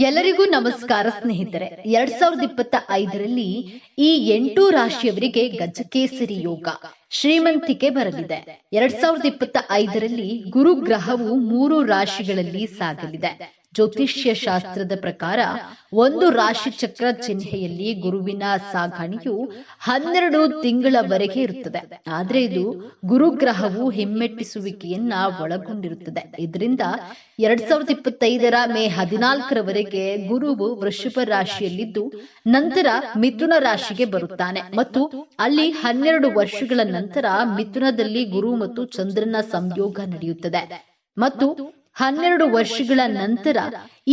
ಎಲ್ಲರಿಗೂ ನಮಸ್ಕಾರ ಸ್ನೇಹಿತರೆ. ಎರಡ್ ಸಾವಿರದ ಇಪ್ಪತ್ತ ಐದರಲ್ಲಿ ಈ ಎಂಟು ರಾಶಿಯವರಿಗೆ ಗಜಕೇಸರಿ ಯೋಗ ಶ್ರೀಮಂತಿಕೆ ಬರಲಿದೆ. ಎರಡ್ ಸಾವಿರದ ಇಪ್ಪತ್ತ ಐದರಲ್ಲಿ ಗುರು ಗ್ರಹವು ಮೂರು ರಾಶಿಗಳಲ್ಲಿ ಸಾಗಲಿದೆ. ಜ್ಯೋತಿಷ್ಯ ಶಾಸ್ತ್ರದ ಪ್ರಕಾರ ಒಂದು ರಾಶಿ ಚಕ್ರ ಚಿಹ್ನೆಯಲ್ಲಿ ಗುರುವಿನ ಸಾಗಾಣಿಕೆಯು ಹನ್ನೆರಡು ತಿಂಗಳವರೆಗೆ ಇರುತ್ತದೆ. ಆದ್ರೆ ಇದು ಗುರುಗ್ರಹವು ಹಿಮ್ಮೆಟ್ಟಿಸುವಿಕೆಯನ್ನ ಒಳಗೊಂಡಿರುತ್ತದೆ. ಇದರಿಂದ ಎರಡ್ ಸಾವಿರದ ಇಪ್ಪತ್ತೈದರ ಮೇ ಹದಿನಾಲ್ಕರವರೆಗೆ ಗುರುವು ವೃಷಭ ರಾಶಿಯಲ್ಲಿದ್ದು, ನಂತರ ಮಿಥುನ ರಾಶಿಗೆ ಬರುತ್ತಾನೆ ಮತ್ತು ಅಲ್ಲಿ ಹನ್ನೆರಡು ವರ್ಷಗಳ ನಂತರ ಮಿಥುನದಲ್ಲಿ ಗುರು ಮತ್ತು ಚಂದ್ರನ ಸಂಯೋಗ ನಡೆಯುತ್ತದೆ. ಮತ್ತು ಹನ್ನೆರಡು ವರ್ಷಗಳ ನಂತರ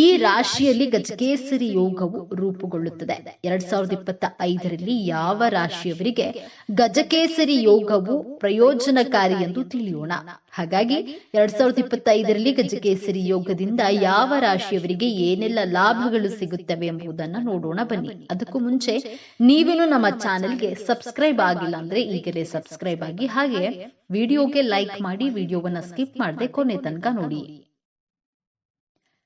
ಈ ರಾಶಿಯಲ್ಲಿ ಗಜಕೇಸರಿ ಯೋಗವು ರೂಪುಗೊಳ್ಳುತ್ತದೆ. ಎರಡ್ ಸಾವಿರದ ಇಪ್ಪತ್ತ ಐದರಲ್ಲಿ ಯಾವ ರಾಶಿಯವರಿಗೆ ಗಜಕೇಸರಿ ಯೋಗವು ಪ್ರಯೋಜನಕಾರಿ ಎಂದು ತಿಳಿಯೋಣ. ಹಾಗಾಗಿ ಎರಡ್ ಸಾವಿರದ ಇಪ್ಪತ್ತೈದರಲ್ಲಿ ಗಜಕೇಸರಿ ಯೋಗದಿಂದ ಯಾವ ರಾಶಿಯವರಿಗೆ ಏನೆಲ್ಲ ಲಾಭಗಳು ಸಿಗುತ್ತವೆ ಎಂಬುದನ್ನು ನೋಡೋಣ ಬನ್ನಿ. ಅದಕ್ಕೂ ಮುಂಚೆ ನೀವೇನು ನಮ್ಮ ಚಾನೆಲ್ಗೆ ಸಬ್ಸ್ಕ್ರೈಬ್ ಆಗಿಲ್ಲ ಅಂದ್ರೆ ಈಗಲೇ ಸಬ್ಸ್ಕ್ರೈಬ್ ಆಗಿ ಹಾಗೆ ವಿಡಿಯೋಗೆ ಲೈಕ್ ಮಾಡಿ ವಿಡಿಯೋವನ್ನ ಸ್ಕಿಪ್ ಮಾಡದೆ ಕೊನೆ ತನಕ ನೋಡಿ.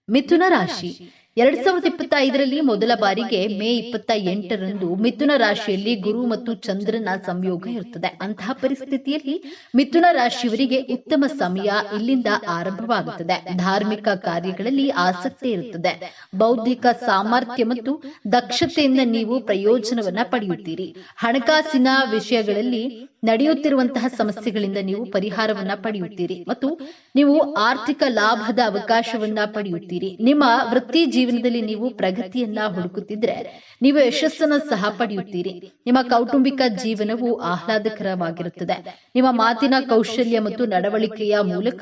ಮಿಥುನ ರಾಶಿ. ಎರಡ್ ಸಾವಿರದ ಇಪ್ಪತ್ತ ಐದರಲ್ಲಿ ಮೊದಲ ಬಾರಿಗೆ ಮೇ ಇಪ್ಪತ್ತ ಎಂಟರಂದು ಮಿಥುನ ರಾಶಿಯಲ್ಲಿ ಗುರು ಮತ್ತು ಚಂದ್ರನ ಸಂಯೋಗ ಇರುತ್ತದೆ. ಅಂತಹ ಪರಿಸ್ಥಿತಿಯಲ್ಲಿ ಮಿಥುನ ರಾಶಿಯವರಿಗೆ ಉತ್ತಮ ಸಮಯ ಇಲ್ಲಿಂದ ಆರಂಭವಾಗುತ್ತದೆ. ಧಾರ್ಮಿಕ ಕಾರ್ಯಗಳಲ್ಲಿ ಆಸಕ್ತಿ ಇರುತ್ತದೆ. ಬೌದ್ಧಿಕ ಸಾಮರ್ಥ್ಯ ಮತ್ತು ದಕ್ಷತೆಯಿಂದ ನೀವು ಪ್ರಯೋಜನವನ್ನ ಪಡೆಯುತ್ತೀರಿ. ಹಣಕಾಸಿನ ವಿಷಯಗಳಲ್ಲಿ ನಡೆಯುತ್ತಿರುವಂತಹ ಸಮಸ್ಯೆಗಳಿಂದ ನೀವು ಪರಿಹಾರವನ್ನ ಪಡೆಯುತ್ತೀರಿ ಮತ್ತು ನೀವು ಆರ್ಥಿಕ ಲಾಭದ ಅವಕಾಶವನ್ನ ಪಡೆಯುತ್ತೀರಿ. ನಿಮ್ಮ ವೃತ್ತಿ ಜೀವನದಲ್ಲಿ ನೀವು ಪ್ರಗತಿಯನ್ನ ಹುಡುಕುತ್ತಿದ್ರೆ ನೀವು ಯಶಸ್ಸನ್ನ ಸಹ ಪಡೆಯುತ್ತೀರಿ. ನಿಮ್ಮ ಕೌಟುಂಬಿಕ ಜೀವನವು ಆಹ್ಲಾದಕರವಾಗಿರುತ್ತದೆ. ನಿಮ್ಮ ಮಾತಿನ ಕೌಶಲ್ಯ ಮತ್ತು ನಡವಳಿಕೆಯ ಮೂಲಕ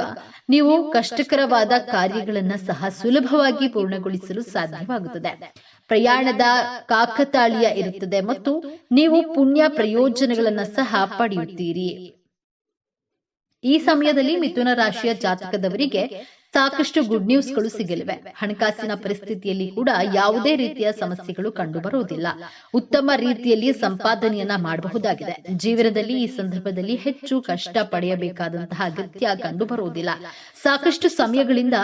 ನೀವು ಕಷ್ಟಕರವಾದ ಕಾರ್ಯಗಳನ್ನ ಸಹ ಸುಲಭವಾಗಿ ಪೂರ್ಣಗೊಳಿಸಲು ಸಾಧ್ಯವಾಗುತ್ತದೆ. ಪ್ರಯಾಣದ ಕಾಕತಾಳೀಯ ಇರುತ್ತದೆ ಮತ್ತು ನೀವು ಪುಣ್ಯ ಪ್ರಯೋಜನಗಳನ್ನ ಸಹ ಪಡೆಯುತ್ತೀರಿ. ಈ ಸಮಯದಲ್ಲಿ ಮಿಥುನ ರಾಶಿಯ ಜಾತಕದವರಿಗೆ ಸಾಕಷ್ಟು ಗುಡ್ ನ್ಯೂಸ್ಗಳು ಸಿಗಲಿವೆ. ಹಣಕಾಸಿನ ಪರಿಸ್ಥಿತಿಯಲ್ಲಿ ಕೂಡ ಯಾವುದೇ ರೀತಿಯ ಸಮಸ್ಯೆಗಳು ಕಂಡುಬರುವುದಿಲ್ಲ ಉತ್ತಮ ರೀತಿಯಲ್ಲಿ ಸಂಪಾದನೆಯನ್ನ ಮಾಡಬಹುದಾಗಿದೆ. ಜೀವನದಲ್ಲಿ ಈ ಸಂದರ್ಭದಲ್ಲಿ ಹೆಚ್ಚು ಕಷ್ಟ ಪಡೆಯಬೇಕಾದಂತಹ ಅಗತ್ಯ ಕಂಡುಬರುವುದಿಲ್ಲ ಸಾಕಷ್ಟು ಸಮಯಗಳಿಂದ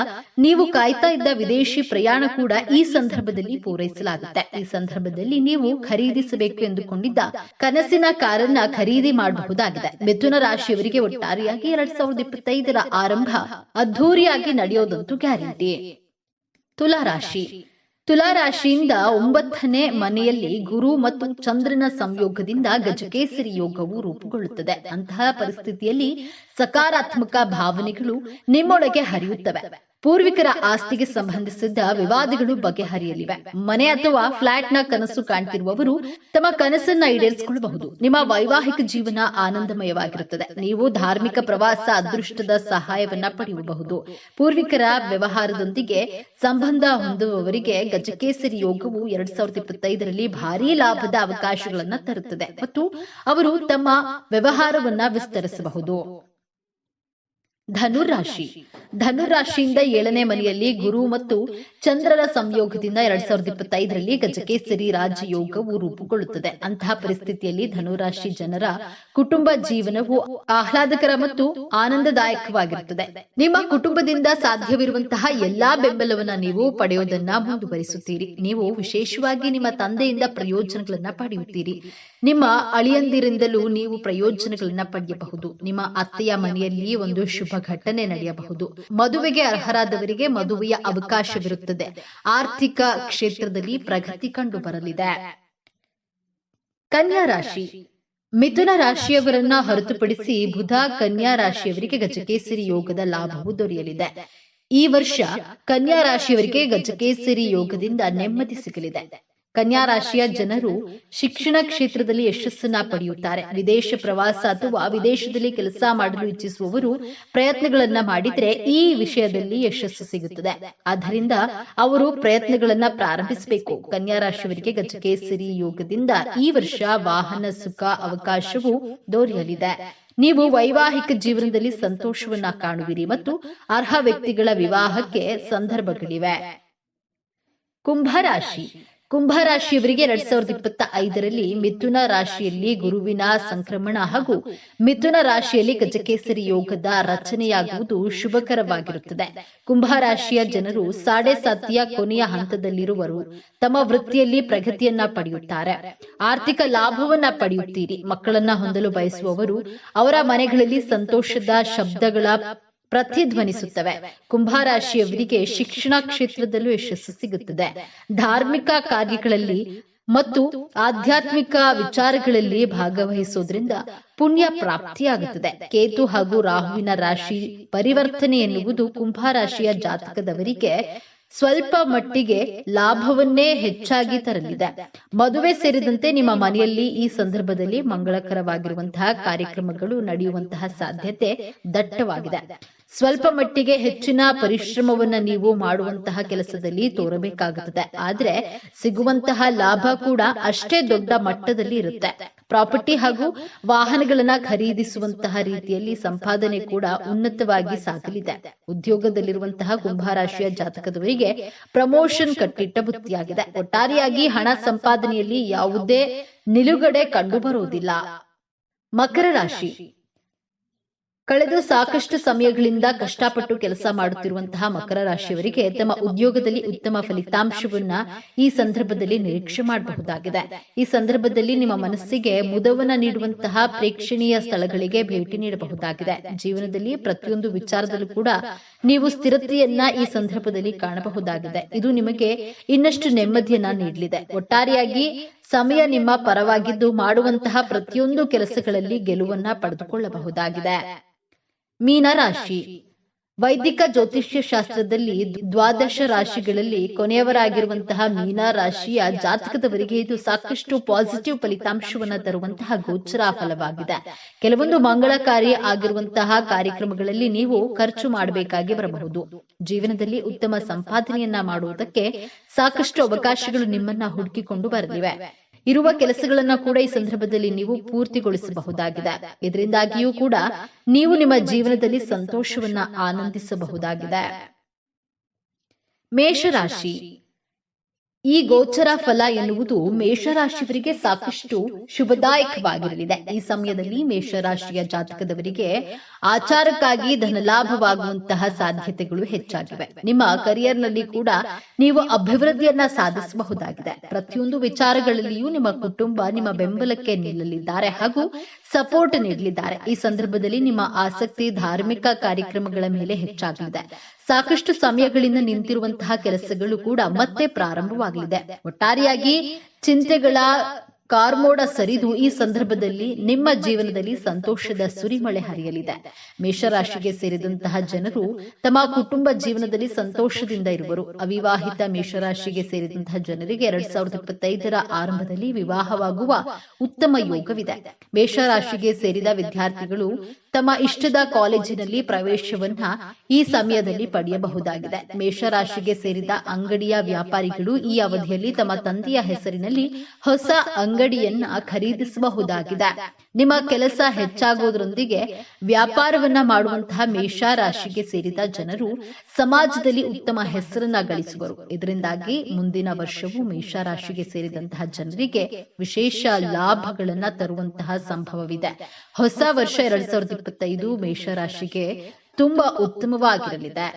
ನೀವು ಕಾಯ್ತಾ ಇದ್ದ ವಿದೇಶಿ ಪ್ರಯಾಣ ಕೂಡ ಈ ಸಂದರ್ಭದಲ್ಲಿ ಪೂರೈಸಲಾಗುತ್ತೆ. ಈ ಸಂದರ್ಭದಲ್ಲಿ ನೀವು ಖರೀದಿಸಬೇಕು ಎಂದುಕೊಂಡಿದ್ದ ಕನಸಿನ ಕಾರನ್ನ ಖರೀದಿ ಮಾಡಬಹುದಾಗಿದೆ. ಮಿಥುನ ರಾಶಿಯವರಿಗೆ ಒಟ್ಟಾರೆಯಾಗಿ ಎರಡ್ ಸಾವಿರದ ಇಪ್ಪತ್ತೈದರ ಆರಂಭ ಅದ್ಧೂರಿಯಾಗಿ ನಡೆಯೋದಂತೂ ಗ್ಯಾರಂಟಿ. ತುಲಾ ತುಲಾರಾಶಿಯಿಂದ ತುಲಾ ರಾಶಿಯಿಂದ ಒಂಬತ್ತನೇ ಮನೆಯಲ್ಲಿ ಗುರು ಮತ್ತು ಚಂದ್ರನ ಸಂಯೋಗದಿಂದ ಗಜಕೇಸರಿ ಯೋಗವು ರೂಪುಗೊಳ್ಳುತ್ತದೆ. ಅಂತಹ ಪರಿಸ್ಥಿತಿಯಲ್ಲಿ ಸಕಾರಾತ್ಮಕ ಭಾವನೆಗಳು ನಿಮ್ಮೊಳಗೆ ಹರಿಯುತ್ತವೆ. ಪೂರ್ವಿಕರ ಆಸ್ತಿಗೆ ಸಂಬಂಧಿಸಿದ ವಿವಾದಗಳು ಬಗೆಹರಿಯಲಿವೆ. ಮನೆ ಅಥವಾ ಫ್ಲಾಟ್ನ ಕನಸು ಕಾಣ್ತಿರುವವರು ತಮ್ಮ ಕನಸನ್ನ ಈಡೇರಿಸಿಕೊಳ್ಳಬಹುದು. ನಿಮ್ಮ ವೈವಾಹಿಕ ಜೀವನ ಆನಂದಮಯವಾಗಿರುತ್ತದೆ. ನೀವು ಧಾರ್ಮಿಕ ಪ್ರವಾಸ ಅದೃಷ್ಟದ ಸಹಾಯವನ್ನ ಪಡೆಯಬಹುದು. ಪೂರ್ವಿಕರ ವ್ಯವಹಾರದೊಂದಿಗೆ ಸಂಬಂಧ ಹೊಂದುವವರಿಗೆ ಗಜಕೇಸರಿ ಯೋಗವು ಎರಡ್ ಸಾವಿರದ ಇಪ್ಪತ್ತೈದರಲ್ಲಿ ಭಾರೀ ಲಾಭದ ಅವಕಾಶಗಳನ್ನ ತರುತ್ತದೆ ಮತ್ತು ಅವರು ತಮ್ಮ ವ್ಯವಹಾರವನ್ನ ವಿಸ್ತರಿಸಬಹುದು. ಧನುರಾಶಿ ಧನುರಾಶಿಯಿಂದ ಏಳನೇ ಮನೆಯಲ್ಲಿ ಗುರು ಮತ್ತು ಚಂದ್ರರ ಸಂಯೋಗದಿಂದ ಎರಡ್ ಸಾವಿರದ ಇಪ್ಪತ್ತೈದರಲ್ಲಿ ಗಜಕೇಸರಿ ರಾಜಯೋಗವು ರೂಪುಗೊಳ್ಳುತ್ತದೆ. ಅಂತಹ ಪರಿಸ್ಥಿತಿಯಲ್ಲಿ ಧನುರಾಶಿ ಜನರ ಕುಟುಂಬ ಜೀವನವು ಆಹ್ಲಾದಕರ ಮತ್ತು ಆನಂದದಾಯಕವಾಗಿರುತ್ತದೆ. ನಿಮ್ಮ ಕುಟುಂಬದಿಂದ ಸಾಧ್ಯವಿರುವಂತಹ ಎಲ್ಲಾ ಬೆಂಬಲವನ್ನ ನೀವು ಪಡೆಯೋದನ್ನ ಮುಂದುವರಿಸುತ್ತೀರಿ. ನೀವು ವಿಶೇಷವಾಗಿ ನಿಮ್ಮ ತಂದೆಯಿಂದ ಪ್ರಯೋಜನಗಳನ್ನ ಪಡೆಯುತ್ತೀರಿ. ನಿಮ್ಮ ಅಳಿಯಂದಿರಿಂದಲೂ ನೀವು ಪ್ರಯೋಜನಗಳನ್ನ ಪಡೆಯಬಹುದು. ನಿಮ್ಮ ಅತ್ತೆಯ ಮನೆಯಲ್ಲಿ ಒಂದು ಶುಭ ಘಟನೆ ನಡೆಯಬಹುದು. ಮದುವೆಗೆ ಅರ್ಹರಾದವರಿಗೆ ಮದುವೆಯ ಅವಕಾಶವಿರುತ್ತದೆ. ಆರ್ಥಿಕ ಕ್ಷೇತ್ರದಲ್ಲಿ ಪ್ರಗತಿ ಕಂಡು ಬರಲಿದೆ ಕನ್ಯಾ ರಾಶಿ. ಮಿಥುನ ರಾಶಿಯವರನ್ನ ಹೊರತುಪಡಿಸಿ ಬುಧ ಕನ್ಯಾ ರಾಶಿಯವರಿಗೆ ಗಜಕೇಸರಿ ಯೋಗದ ಲಾಭವು ದೊರೆಯಲಿದೆ. ಈ ವರ್ಷ ಕನ್ಯಾ ರಾಶಿಯವರಿಗೆ ಗಜಕೇಸರಿ ಯೋಗದಿಂದ ನೆಮ್ಮದಿ ಸಿಗಲಿದೆ. ಕನ್ಯಾ ರಾಶಿಯ ಜನರು ಶಿಕ್ಷಣ ಕ್ಷೇತ್ರದಲ್ಲಿ ಯಶಸ್ಸನ್ನ ಪಡೆಯುತ್ತಾರೆ. ವಿದೇಶ ಪ್ರವಾಸ ಅಥವಾ ವಿದೇಶದಲ್ಲಿ ಕೆಲಸ ಮಾಡಲು ಇಚ್ಛಿಸುವವರು ಪ್ರಯತ್ನಗಳನ್ನ ಮಾಡಿದ್ರೆ ಈ ವಿಷಯದಲ್ಲಿ ಯಶಸ್ಸು ಸಿಗುತ್ತದೆ. ಆದ್ದರಿಂದ ಅವರು ಪ್ರಯತ್ನಗಳನ್ನ ಪ್ರಾರಂಭಿಸಬೇಕು. ಕನ್ಯಾ ರಾಶಿಯವರಿಗೆ ಗಜಕೇಸರಿ ಯೋಗದಿಂದ ಈ ವರ್ಷ ವಾಹನ ಸುಖ ಅವಕಾಶವು ದೊರೆಯಲಿದೆ. ನೀವು ವೈವಾಹಿಕ ಜೀವನದಲ್ಲಿ ಸಂತೋಷವನ್ನ ಕಾಣುವಿರಿ ಮತ್ತು ಅರ್ಹ ವ್ಯಕ್ತಿಗಳ ವಿವಾಹಕ್ಕೆ ಸಂದರ್ಭಗಳಿವೆ. ಕುಂಭರಾಶಿ ಕುಂಭ ರಾಶಿಯವರಿಗೆ ಎರಡ್ ಸಾವಿರದ ಇಪ್ಪತ್ತ ಐದರಲ್ಲಿ ಮಿಥುನ ರಾಶಿಯಲ್ಲಿ ಗುರುವಿನ ಸಂಕ್ರಮಣ ಹಾಗೂ ಮಿಥುನ ರಾಶಿಯಲ್ಲಿ ಗಜಕೇಸರಿ ಯೋಗದ ರಚನೆಯಾಗುವುದು ಶುಭಕರವಾಗಿರುತ್ತದೆ. ಕುಂಭ ರಾಶಿಯ ಜನರು ಸಾಡೆ ಸಾತಿಯ ಕೊನೆಯ ಹಂತದಲ್ಲಿರುವರು. ತಮ್ಮ ವೃತ್ತಿಯಲ್ಲಿ ಪ್ರಗತಿಯನ್ನ ಪಡೆಯುತ್ತಾರೆ. ಆರ್ಥಿಕ ಲಾಭವನ್ನ ಪಡೆಯುತ್ತೀರಿ. ಮಕ್ಕಳನ್ನ ಹೊಂದಲು ಬಯಸುವವರು ಅವರ ಮನೆಗಳಲ್ಲಿ ಸಂತೋಷದ ಶಬ್ದಗಳ ಪ್ರತಿಧ್ವನಿಸುತ್ತವೆ. ಕುಂಭಾರಾಶಿಯವರಿಗೆ ಶಿಕ್ಷಣ ಕ್ಷೇತ್ರದಲ್ಲೂ ಯಶಸ್ಸು ಸಿಗುತ್ತದೆ. ಧಾರ್ಮಿಕ ಕಾರ್ಯಗಳಲ್ಲಿ ಮತ್ತು ಆಧ್ಯಾತ್ಮಿಕ ವಿಚಾರಗಳಲ್ಲಿ ಭಾಗವಹಿಸುವುದರಿಂದ ಪುಣ್ಯ ಪ್ರಾಪ್ತಿಯಾಗುತ್ತದೆ. ಕೇತು ಹಾಗೂ ರಾಹುವಿನ ರಾಶಿ ಪರಿವರ್ತನೆ ಎನ್ನುವುದು ಕುಂಭರಾಶಿಯ ಜಾತಕದವರಿಗೆ ಸ್ವಲ್ಪ ಮಟ್ಟಿಗೆ ಲಾಭವನ್ನೇ ಹೆಚ್ಚಾಗಿ ತರಲಿದೆ. ಮದುವೆ ಸೇರಿದಂತೆ ನಿಮ್ಮ ಮನೆಯಲ್ಲಿ ಈ ಸಂದರ್ಭದಲ್ಲಿ ಮಂಗಳಕರವಾಗಿರುವಂತಹ ಕಾರ್ಯಕ್ರಮಗಳು ನಡೆಯುವಂತಹ ಸಾಧ್ಯತೆ ದಟ್ಟವಾಗಿದೆ. ಸ್ವಲ್ಪ ಮಟ್ಟಿಗೆ ಹೆಚ್ಚಿನ ಪರಿಶ್ರಮವನ್ನ ನೀವು ಮಾಡುವಂತಹ ಕೆಲಸದಲ್ಲಿ ತೋರಬೇಕಾಗುತ್ತದೆ. ಆದ್ರೆ ಸಿಗುವಂತಹ ಲಾಭ ಕೂಡ ಅಷ್ಟೇ ದೊಡ್ಡ ಮಟ್ಟದಲ್ಲಿ ಇರುತ್ತೆ. ಪ್ರಾಪರ್ಟಿ ಹಾಗೂ ವಾಹನಗಳನ್ನ ಖರೀದಿಸುವಂತಹ ರೀತಿಯಲ್ಲಿ ಸಂಪಾದನೆ ಕೂಡ ಉನ್ನತವಾಗಿ ಸಾಗಲಿದೆ. ಉದ್ಯೋಗದಲ್ಲಿರುವಂತಹ ಕುಂಭರಾಶಿಯ ಜಾತಕದವರಿಗೆ ಪ್ರಮೋಷನ್ ಕಟ್ಟಿಟ್ಟ ಬುತ್ತಿಯಾಗಿದೆ ಒಟ್ಟಾರೆಯಾಗಿ ಹಣ ಸಂಪಾದನೆಯಲ್ಲಿ ಯಾವುದೇ ನಿಲುಗಡೆ ಕಂಡುಬರುವುದಿಲ್ಲ. ಮಕರ ರಾಶಿ. ಕಳೆದ ಸಾಕಷ್ಟು ಸಮಯಗಳಿಂದ ಕಷ್ಟಪಟ್ಟು ಕೆಲಸ ಮಾಡುತ್ತಿರುವಂತಹ ಮಕರ ರಾಶಿಯವರಿಗೆ ತಮ್ಮ ಉದ್ಯೋಗದಲ್ಲಿ ಉತ್ತಮ ಫಲಿತಾಂಶವನ್ನ ಈ ಸಂದರ್ಭದಲ್ಲಿ ನಿರೀಕ್ಷೆ ಮಾಡಬಹುದಾಗಿದೆ. ಈ ಸಂದರ್ಭದಲ್ಲಿ ನಿಮ್ಮ ಮನಸ್ಸಿಗೆ ಮುದವನ ನೀಡುವಂತಹ ಪ್ರೇಕ್ಷಣೀಯ ಸ್ಥಳಗಳಿಗೆ ಭೇಟಿ ನೀಡಬಹುದಾಗಿದೆ. ಜೀವನದಲ್ಲಿ ಪ್ರತಿಯೊಂದು ವಿಚಾರದಲ್ಲೂ ಕೂಡ ನೀವು ಸ್ಥಿರತೆಯನ್ನ ಈ ಸಂದರ್ಭದಲ್ಲಿ ಕಾಣಬಹುದಾಗಿದೆ. ಇದು ನಿಮಗೆ ಇನ್ನಷ್ಟು ನೆಮ್ಮದಿಯನ್ನ ನೀಡಲಿದೆ. ಒಟ್ಟಾರೆಯಾಗಿ ಸಮಯ ನಿಮ್ಮ ಪರವಾಗಿದ್ದು ಮಾಡುವಂತಹ ಪ್ರತಿಯೊಂದು ಕೆಲಸಗಳಲ್ಲಿ ಗೆಲುವನ್ನ ಪಡೆದುಕೊಳ್ಳಬಹುದಾಗಿದೆ. ಮೀನರಾಶಿ. ವೈದಿಕ ಜ್ಯೋತಿಷ್ಯ ಶಾಸ್ತ್ರದಲ್ಲಿ ದ್ವಾದಶ ರಾಶಿಗಳಲ್ಲಿ ಕೊನೆಯವರಾಗಿರುವಂತಹ ಮೀನಾ ರಾಶಿಯ ಜಾತಕದವರಿಗೆ ಇದು ಸಾಕಷ್ಟು ಪಾಸಿಟಿವ್ ಫಲಿತಾಂಶವನ್ನ ತರುವಂತಹ ಗೋಚರ ಫಲವಾಗಿದೆ ಕೆಲವೊಂದು ಮಂಗಳಕಾರಿ ಆಗಿರುವಂತಹ ಕಾರ್ಯಕ್ರಮಗಳಲ್ಲಿ ನೀವು ಖರ್ಚು ಮಾಡಬೇಕಾಗಿ ಬರಬಹುದು. ಜೀವನದಲ್ಲಿ ಉತ್ತಮ ಸಂಪಾದನೆಯನ್ನ ಮಾಡುವುದಕ್ಕೆ ಸಾಕಷ್ಟು ಅವಕಾಶಗಳು ನಿಮ್ಮನ್ನ ಹುಡುಕಿಕೊಂಡು ಬರಲಿವೆ. ಇರುವ ಕೆಲಸಗಳನ್ನ ಕೂಡ ಈ ಸಂದರ್ಭದಲ್ಲಿ ನೀವು ಪೂರ್ತಿಗೊಳಿಸಬಹುದಾಗಿದೆ. ಇದರಿಂದಾಗಿಯೂ ಕೂಡ ನೀವು ನಿಮ್ಮ ಜೀವನದಲ್ಲಿ ಸಂತೋಷವನ್ನ ಆನಂದಿಸಬಹುದಾಗಿದೆ. ಮೇಷರಾಶಿ. ಈ ಗೋಚರ ಫಲ ಎನ್ನುವುದು ಮೇಷರಾಶಿಯವರಿಗೆ ಸಾಕಷ್ಟು ಶುಭದಾಯಕವಾಗಿರಲಿದೆ. ಈ ಸಮಯದಲ್ಲಿ ಮೇಷರಾಶಿಯ ಜಾತಕದವರಿಗೆ ಆಚಾರಕ್ಕಾಗಿ ಧನಲಾಭವಾಗುವಂತಹ ಸಾಧ್ಯತೆಗಳು ಹೆಚ್ಚಾಗಿವೆ. ನಿಮ್ಮ ಕರಿಯರ್ನಲ್ಲಿ ಕೂಡ ನೀವು ಅಭಿವೃದ್ಧಿಯನ್ನ ಸಾಧಿಸಬಹುದಾಗಿದೆ. ಪ್ರತಿಯೊಂದು ವಿಚಾರಗಳಲ್ಲಿಯೂ ನಿಮ್ಮ ಕುಟುಂಬ ನಿಮ್ಮ ಬೆಂಬಲಕ್ಕೆ ನಿಲ್ಲಲಿದ್ದಾರೆ ಹಾಗೂ ಸಪೋರ್ಟ್ ನೀಡಲಿದ್ದಾರೆ. ಈ ಸಂದರ್ಭದಲ್ಲಿ ನಿಮ್ಮ ಆಸಕ್ತಿ ಧಾರ್ಮಿಕ ಕಾರ್ಯಕ್ರಮಗಳ ಮೇಲೆ ಹೆಚ್ಚಾಗಲಿದೆ. ಸಾಕಷ್ಟು ಸಮಯಗಳಿಂದ ನಿಂತಿರುವಂತಹ ಕೆಲಸಗಳು ಕೂಡ ಮತ್ತೆ ಪ್ರಾರಂಭವಾಗಲಿದೆ. ಒಟ್ಟಾರೆಯಾಗಿ ಚಿಂತೆಗಳ ಕಾರ್ಮೋಡ ಸರಿದು ಈ ಸಂದರ್ಭದಲ್ಲಿ ನಿಮ್ಮ ಜೀವನದಲ್ಲಿ ಸಂತೋಷದ ಸುರಿಮಳೆ ಹರಿಯಲಿದೆ. ಮೇಷರಾಶಿಗೆ ಸೇರಿದಂತಹ ಜನರು ತಮ್ಮ ಕುಟುಂಬ ಜೀವನದಲ್ಲಿ ಸಂತೋಷದಿಂದ ಇರುವರು. ಅವಿವಾಹಿತ ಮೇಷರಾಶಿಗೆ ಸೇರಿದಂತಹ ಜನರಿಗೆ ಎರಡ್ ಸಾವಿರದ ಇಪ್ಪತ್ತೈದರ ಆರಂಭದಲ್ಲಿ ವಿವಾಹವಾಗುವ ಉತ್ತಮ ಯೋಗವಿದೆ. ಮೇಷರಾಶಿಗೆ ಸೇರಿದ ವಿದ್ಯಾರ್ಥಿಗಳು ತಮ್ಮ ಇಷ್ಟದ ಕಾಲೇಜಿನಲ್ಲಿ ಪ್ರವೇಶವನ್ನ ಈ ಸಮಯದಲ್ಲಿ ಪಡೆಯಬಹುದಾಗಿದೆ. ಮೇಷರಾಶಿಗೆ ಸೇರಿದ ಅಂಗಡಿಯ ವ್ಯಾಪಾರಿಗಳು ಈ ಅವಧಿಯಲ್ಲಿ ತಮ್ಮ ತಂದೆಯ ಹೆಸರಿನಲ್ಲಿ ಹೊಸ ಅಂಗಡಿಯನ್ನ ಖರೀದಿಸಬಹುದಾಗಿದೆ. ನಿಮ್ಮ ಕೆಲಸ ಹೆಚ್ಚಾಗುವುದರೊಂದಿಗೆ ವ್ಯಾಪಾರವನ್ನ ಮಾಡುವಂತಹ ಮೇಷರಾಶಿಗೆ ಸೇರಿದ ಜನರು ಸಮಾಜದಲ್ಲಿ ಉತ್ತಮ ಹೆಸರನ್ನ ಗಳಿಸುವರು. ಇದರಿಂದಾಗಿ ಮುಂದಿನ ವರ್ಷವೂ ಮೇಷರಾಶಿಗೆ ಸೇರಿದಂತಹ ಜನರಿಗೆ ವಿಶೇಷ ಲಾಭಗಳನ್ನ ತರುವಂತಹ ಸಂಭವವಿದೆ. ಹೊಸ ವರ್ಷ ಎರಡ್ ಸಾವಿರದ ಇಪ್ಪತ್ತೈದು ಮೇಷರಾಶಿಗೆ ತುಂಬಾ ಉತ್ತಮವಾಗಿರಲಿದೆ.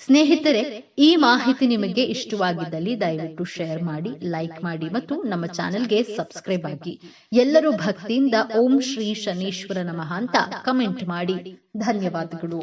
ಸ್ನೇಹಿತರೆ ಈ ಮಾಹಿತಿ ನಿಮಗೆ ಇಷ್ಟವಾಗಿದ್ದಲ್ಲಿ ದಯವಿಟ್ಟು ಶೇರ್ ಮಾಡಿ ಲೈಕ್ ಮಾಡಿ ಮತ್ತು ನಮ್ಮ ಚಾನೆಲ್ಗೆ ಸಬ್ಸ್ಕ್ರೈಬ್ ಆಗಿ. ಎಲ್ಲರೂ ಭಕ್ತಿಯಿಂದ ಓಂ ಶ್ರೀ ಶನೀಶ್ವರ ನಮಃ ಅಂತ ಕಮೆಂಟ್ ಮಾಡಿ. ಧನ್ಯವಾದಗಳು.